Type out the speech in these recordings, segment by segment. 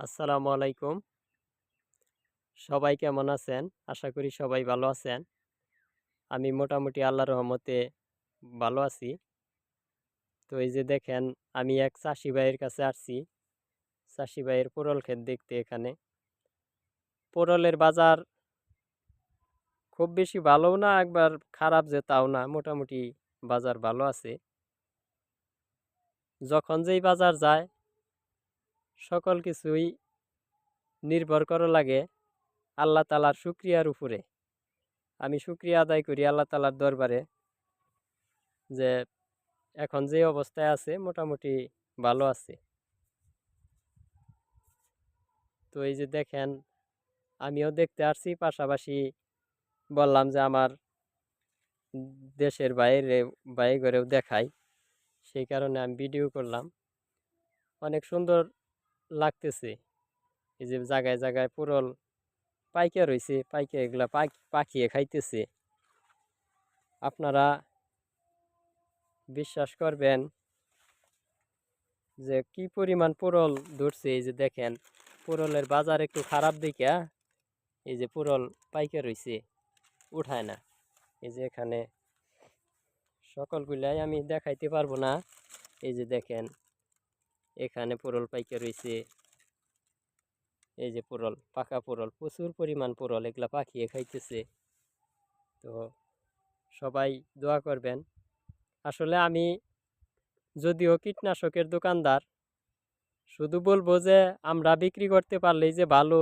আসসালামু আলাইকুম। সবাই কেমন আছেন? আশা করি সবাই ভালো আছেন। আমি মোটামুটি আল্লাহ রহমতে ভালো আছি। তো এই যে দেখেন, আমি এক চাষি ভাইয়ের কাছে আসছি। চাষি ভাইয়ের পোরল ক্ষেত দেখতে এখানে। পোরলের বাজার খুব বেশি ভালোও না, একবার খারাপ যে তাও না, মোটামুটি বাজার ভালো আছে। যখন যেই বাজার যায় সকল কিছুই নির্ভর করা লাগে আল্লাহ তালার শুক্রিয়ার উপরে। আমি শুক্রিয়া আদায় করি আল্লাহ তালার দরবারে যে এখন যে অবস্থায় আছে মোটামুটি ভালো আছে। তো এই যে দেখেন, আমিও দেখতে আসছি, পাশাপাশি বললাম যে আমার দেশের বাইরে বাইরে ঘরেও দেখাই। সেই কারণে আমি ভিডিও করলাম। অনেক সুন্দর লাগতেছে। এই যে জায়গায় জায়গায় পুরল পাইকা রয়েছে পাইকা এগুলা পাখিয়ে খাইতেছে। আপনারা বিশ্বাস করবেন যে কি পরিমাণ পুরল ধরছে, এই যে দেখেন, পুরলের বাজার একটু খারাপ দিকে এই যে পুরল পাইকা রয়েছে উঠায় না। এই যে এখানে সকলগুলাই আমি দেখাইতে পারব না। এই যে দেখেন এখানে পুরল পাইকা রয়েছে এই যে পুরল, পাকা পুরল, প্রচুর পরিমাণ পুরল এগুলা পাখিয়ে খাইতেছে। তো সবাই দোয়া করবেন। আসলে আমি যদিও কীটনাশকের দোকানদার, শুধু বলব যে আমরা বিক্রি করতে পারলেই যে ভালো,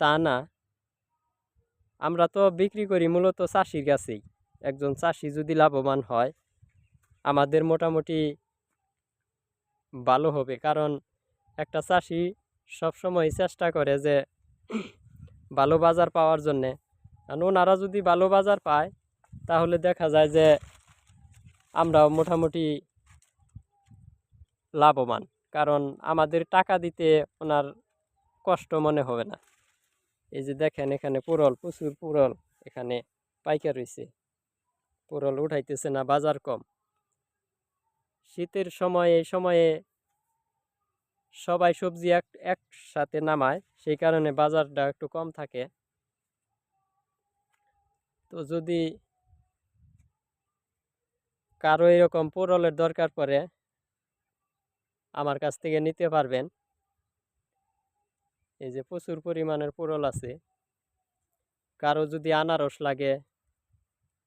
তা না। আমরা তো বিক্রি করি মূলত চাষির কাছেই। একজন চাষি যদি লাভবান হয়, আমাদের মোটামুটি ভালো হবে। কারণ একটা চাষি সবসময় চেষ্টা করে যে ভালো বাজার পাওয়ার জন্যে। কারণ ওনারা যদি ভালো বাজার পায়, তাহলে দেখা যায় যে আমরাও মোটামুটি লাভবান। কারণ আমাদের টাকা দিতে ওনার কষ্ট মনে হবে না। এই যে দেখেন, এখানে পুরল, প্রচুর পুরল এখানে পাইকার রয়েছে পুরল উঠাইতেছে না, বাজার কম। শীতের সময়, এই সময়ে সবাই সবজি এক, একসাথে নামায়, সেই কারণে বাজারটা একটু কম থাকে। তো যদি কারও এরকম পোরলের দরকার পড়ে, আমার কাছ থেকে নিতে পারবেন। এই যে প্রচুর পরিমাণের পোরল আছে। কারও যদি আনারস লাগে,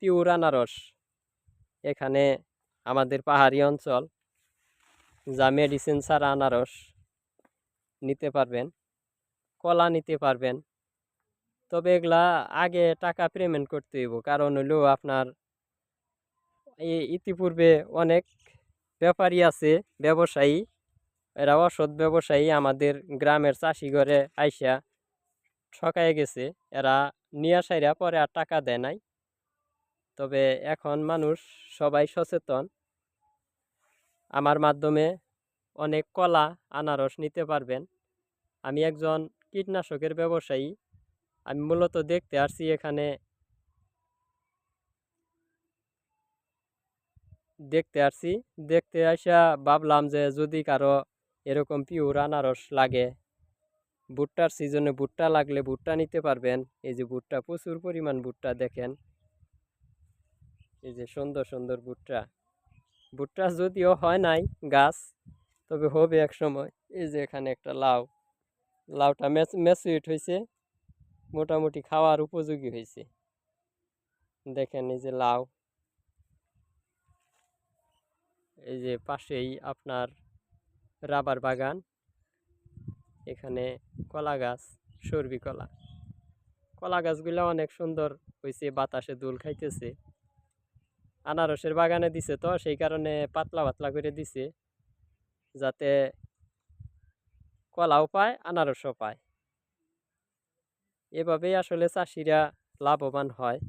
পিওর আনারস, এখানে আমাদের পাহাড়ি অঞ্চল, যা মেডিসিন ছাড়া আনারস নিতে পারবেন, কলা নিতে পারবেন, তবে এগুলা আগে টাকা পেমেন্ট করতে হইব। কারণ হইলেও আপনার ইতিপূর্বে অনেক ব্যাপারী আছে, ব্যবসায়ী, এরা অসৎ ব্যবসায়ী, আমাদের গ্রামের চাষি ঘরে আইসা ঠকায় গেছে, এরা নিয়ে আসাইরা পরে আর টাকা দেয় নাই। তবে এখন মানুষ সবাই সচেতন। আমার মাধ্যমে অনেক কলা, আনারস নিতে পারবেন। আমি একজন কীটনাশকের ব্যবসায়ী। আমি মূলত দেখতে আসছি এখানে দেখতে আসছি। দেখতে আসা ভাবলাম যে যদি কারও এরকম পিওর আনারস লাগে, ভুট্টার সিজনে ভুট্টা লাগলে ভুট্টা নিতে পারবেন। এই যে ভুট্টা, প্রচুর পরিমাণ ভুট্টা দেখেন। এই যে সুন্দর সুন্দর ভুট্টা। ভুট্টা যদিও হয় নাই গাছ, তবে হবে এক সময়। এই যে এখানে একটা লাউ। লাউটা ম্যাচুইট হয়েছে মোটামুটি খাওয়ার উপযোগী হয়েছে দেখেন এই যে লাউ। এই যে পাশেই আপনার রাবার বাগান। এখানে কলা গাছ, সর্বি কলা। কলা গাছগুলো অনেক সুন্দর হয়েছে বাতাসে দোল খাইতেছে। আনারসের বাগানে দিছে তো, সেই কারণে পাতলা পাতলা করে দিছে। যাতে কলাও পায়, আনারসও পায়। এভাবেই আসলে চাষিরা লাভবান হয়।